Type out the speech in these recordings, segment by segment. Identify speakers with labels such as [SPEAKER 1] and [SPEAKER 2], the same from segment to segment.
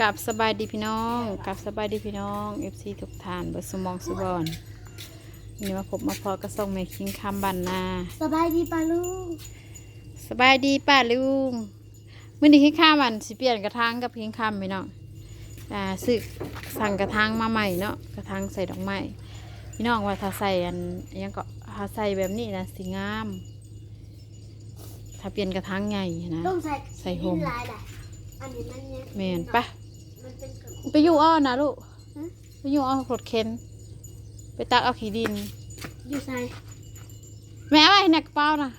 [SPEAKER 1] กับสบายดีพี่น้องกับสบายดีพี่น้องเอฟซีทุกท่านเบิดสมองสุบอนนี่มาพบมาพอก็ส่งเมคิงคำบันนา
[SPEAKER 2] สบายดีปะลูก
[SPEAKER 1] สบายดีป้าลุงมื่อนี้คิงข้ามันสิเปลี่ยนกระถางกับคิงคำพี่น้องอ่าซื้อสั่งกระถางมาใหม่เนาะกระถางใส่ดอกไม้พี่น้องว่าถ้าใส่อันอิหยังก็ถ้าใส่แบบนี้นะสีงาม ถ้าเปลี่ยนกระถางใหญ่นะ
[SPEAKER 2] ต้องใส่
[SPEAKER 1] ใส่โฮม
[SPEAKER 2] ดินลายแหละอันนี้มันเนี่ย
[SPEAKER 1] แมนปะ
[SPEAKER 2] มันเป็นกระ
[SPEAKER 1] ไปอยู่อ้อนะลูก
[SPEAKER 2] ฮะ
[SPEAKER 1] ไปอยู่อ้อรถเข็น ไปตักเอาขี้ดิน
[SPEAKER 2] อยู่ใส่
[SPEAKER 1] แม่เอาไว้ในกระเป๋านะ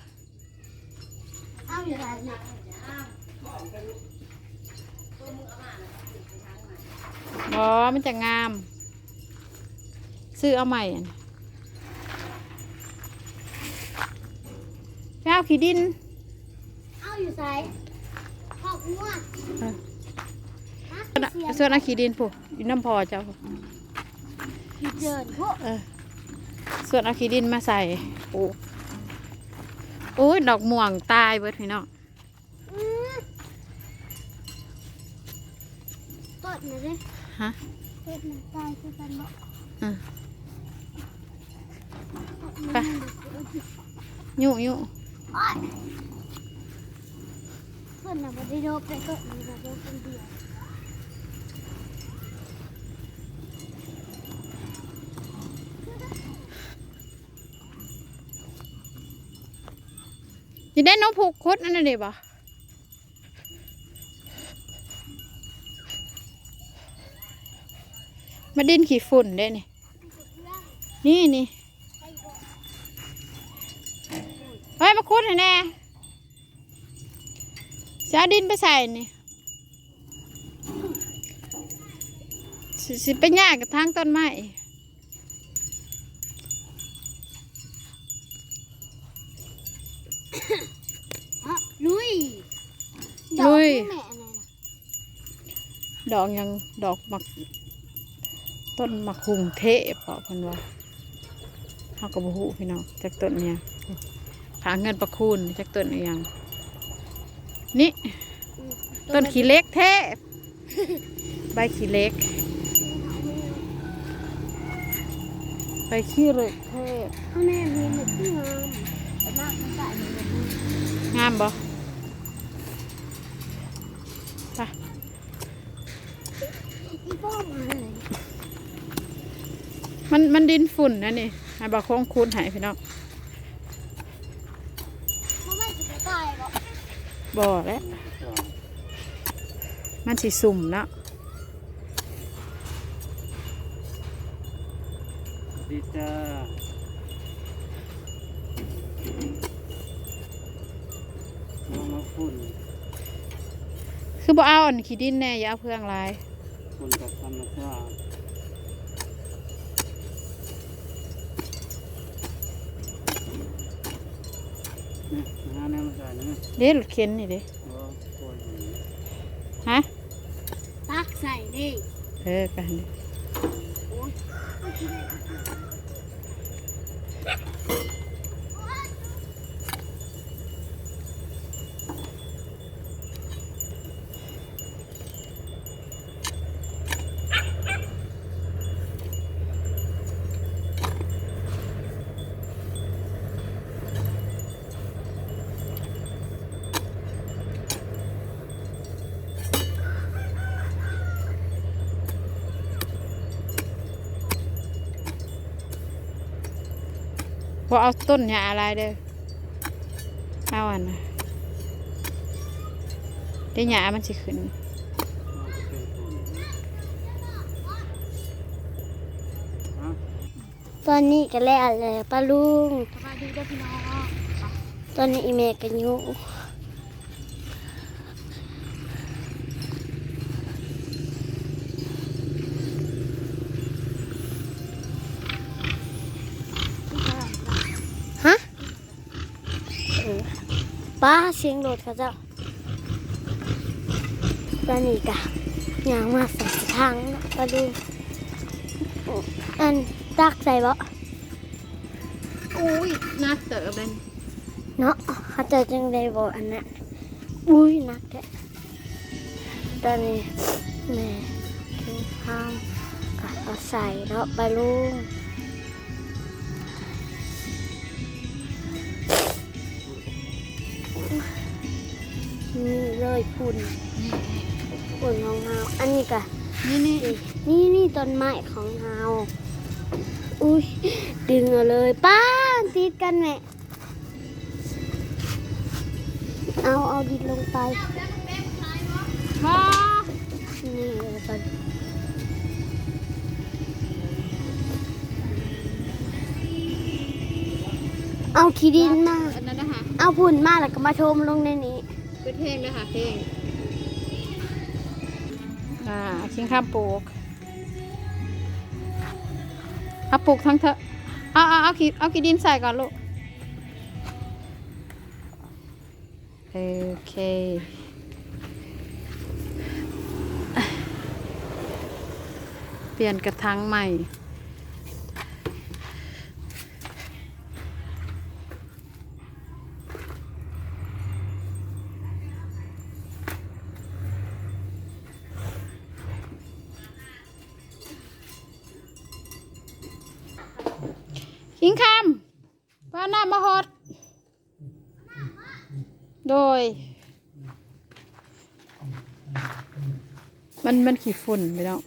[SPEAKER 2] เอาอยู่ใส่เนี่ย
[SPEAKER 1] บอมันจะงาม ซื้อเอาใหม่อะไปเอาขี้ดิน
[SPEAKER 2] เอาอยู่ใส่ขอบหัว
[SPEAKER 1] เออ
[SPEAKER 2] ฮะ
[SPEAKER 1] ส่ วน
[SPEAKER 2] เสีย
[SPEAKER 1] ส่วนเอาขี้ดินผู้อยู่น้ำพอเจ้าผู้
[SPEAKER 2] เดินพวก
[SPEAKER 1] เออส่วนเอาขี้ดินมาใส่ปลูกโอ้ยดอกม่วงตายเบิดพี่น้อง
[SPEAKER 2] อื้อต้นนะเด้
[SPEAKER 1] ฮะ
[SPEAKER 2] ต้นนะตายคือกันบ่
[SPEAKER 1] อืม
[SPEAKER 2] ไป
[SPEAKER 1] ยุ่ยุ่
[SPEAKER 2] เพื่อนน่ะบ่ได้โดบแต่ต้นนี้น่ะโดบคนเดียว
[SPEAKER 1] นี่ได้น้องผูกคุดนั่นน่ะเด็บ่มาดินขี้ฝุ่นได้นี่ นี่นี่
[SPEAKER 2] ไปบ่
[SPEAKER 1] เฮ้ยมาคุดให้แน่จะดินไปใส่นี่สิสิไปยากกับทางต้นไม้
[SPEAKER 2] ฮะลุย
[SPEAKER 1] ลุย
[SPEAKER 2] ดอกแม่น่ะนะ
[SPEAKER 1] ดอกยังดอกมัก ต้นมักหุงเทะเปล่าเพันว่าเฮากับหูพี่น้องจากต้นเนี่ยหาเงินประคูณจากต้นอหยังนี่
[SPEAKER 2] อืม
[SPEAKER 1] ต้นขี้เล็กเทะใบขี้เล็ก ใบขี้เล็กเทะ
[SPEAKER 2] ข้างในมีหมึกที่งามแต่มากมันใส่ในแบบนี้
[SPEAKER 1] งามบ่ไป
[SPEAKER 2] อีป้อมมาเลย
[SPEAKER 1] มันมันดินฝุ่นนะนี่ให้บอกโค้งคูณใหายพี่น้อง
[SPEAKER 2] เพราะไม่จะไปตายหรอก
[SPEAKER 1] บ่แล้วมันสิสุ่มเนาะ
[SPEAKER 3] ดีจ้าน้องมาฝุ่น
[SPEAKER 1] คือบ่เอาอันขี้ดินแน่อย่าเอาเพื่องหลาย
[SPEAKER 3] ฝุ่นกับธรรมชาติ หาแนวมาใส่นี่
[SPEAKER 1] เด้รถเข็นนี่เด้
[SPEAKER 3] โอ้ป่วยอยู่
[SPEAKER 1] ฮะ
[SPEAKER 2] ตักใส่ดิ
[SPEAKER 1] เออกันดิ บ่เอาต้นหญ้าอะไรเด้อเอาอันน่ะเดี๋ยวหญ้ามันสิขึ้น
[SPEAKER 3] มันจะเป็นฝุ่นฮะ
[SPEAKER 2] ตอนนี้ก็แล้วเลยป้าลุง
[SPEAKER 1] สบายดีเด้อพี่น้อง
[SPEAKER 2] ตอนนี้อีเมกันอยู่ ป้าเสียงโดดเขาเจ้าตอนนี้กะยางมาใส่ทางเนาะป้าลุงอันตักใส่บ่
[SPEAKER 1] อุ้ยนักเต๋อเป็น
[SPEAKER 2] เนาะเขาเจะจังได้บอกอันนั้นอุ้ยหนักแท้ตอนนี้แม่กินข้าวก็เอาใส่เนาะปลาลุง นี่เลยพุ่นพุ่นของเฮาอันนี้ก็
[SPEAKER 1] นี่นี่
[SPEAKER 2] นี่นี่ต้นไม้ของเฮาอุ้ยดึงเอาเลยป้าติดกันแม่เอาเอาดินลงไป
[SPEAKER 1] ว้า
[SPEAKER 2] นี่เอาไปเอาขี้ดินมา
[SPEAKER 1] อันนั้นนะคะ
[SPEAKER 2] เอาผุ่นมาแล้วก็มาชมลงในนี้
[SPEAKER 1] เป็นเพลงเลยค่ะเพลงอ่าชิงข้ามปลูกเอาปลูกทั้งเถอะเอาเอาเอาขี้เอาขี้ดินใส่ก่อนลูกโอเคเปลี่ยนกระถางใหม่ คิงคำป้าหน้ามาฮอด โดย มันมันขี้ฝุ่นไปแล้ว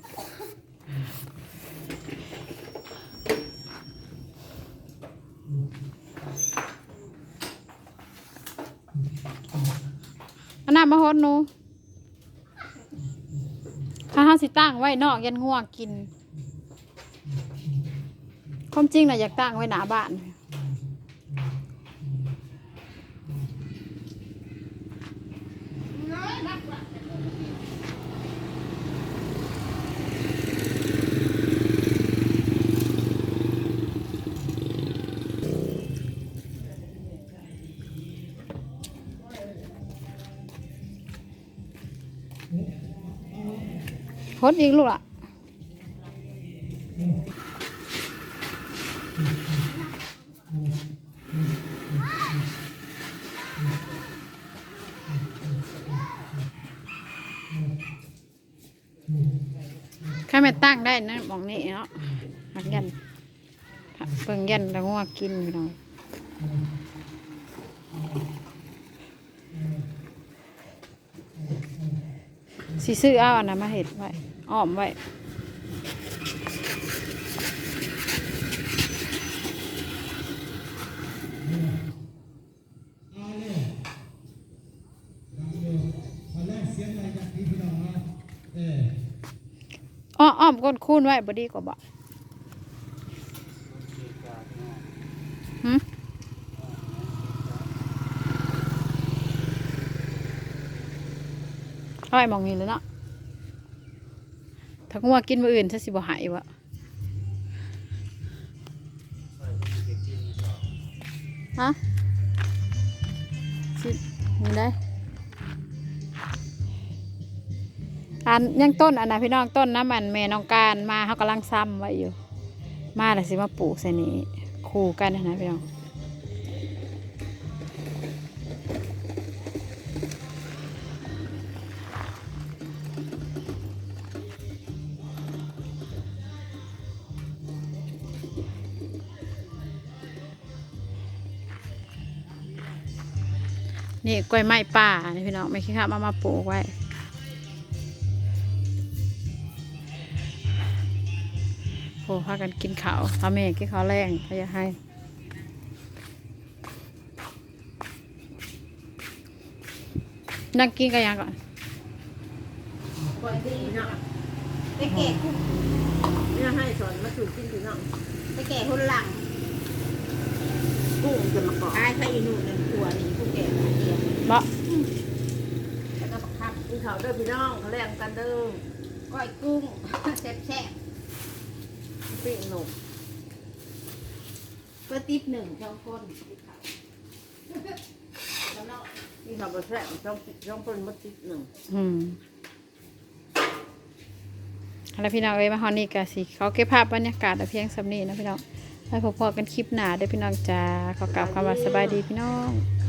[SPEAKER 1] อันน้ามาฮอดหนูถ้าห้าสิตั้งไว้นอกยันง่วงกิน ความจริงนะอยากตั้งไว้หน้าบ้านพดอีกลูกอะ แค่ ไม่ตั้งได้นะมองนี่เนาะหักยันเพิ่งยันแล้วงัวกินไปหน่อยสิซื้อเอาอันนั้นมาเห็ดไว้อ้อมไว้ อ้อมก้นคูนไว้บดีกว่าบ่หึเอาไว้มองนี้เลยเนาะถ้างัวกินมืออื่นถ้าสิบ่หายวะฮะสิมีได้ อันยังต้นอันนะพี่น้องต้นน้ำมันแม่น้องการมาเขากำลังซ้ำไว้อยู่ มาแล้วสิมาปลูกใส่นี้คู่กันนะนะพี่น้องนี่กล้วยไม้ป่านี่พี่น้องไม่คิดค่ะมามาปลูกไว้ โอ้พากันกินข้าวทำเองกินข้าวแรงเขาอยากให้นั่งกินกันยังก่อน
[SPEAKER 4] ปล่อยดีเนาะไปแก่กุ้งเนี่ยให้สอนมาสู่กินถึงเนาะไปแก่คนหลังกุ้งจะมาเกาะอายใครอีนู่นนั่นผัวนี่ผู้แก่หลายเดียว
[SPEAKER 1] บ่
[SPEAKER 4] แล้วก็บักคับกินเขาวเด้อพี่น้องเขาแรงกันเด้อก้อยกุ้งแซ่บแซ่บๆปิ้งหนุ่มเพื่อติดหนึ่งช่องก้นติดเขาแล้วเนาะนี่เขาบแซ่บช่องช่องก้นมาติดหนึ่ง
[SPEAKER 1] อืมอะไรพี่น้องเอ้ยมาฮอนนี่กะสิเขาเก็บภาพบรรยากาศแต่เพียงสำนีนะพี่น้องไว้พบๆกันคลิปหน้าเด้อพี่น้องจ้าขอกล่าวคำว่าสบายดีพี่น้อง
[SPEAKER 4] ส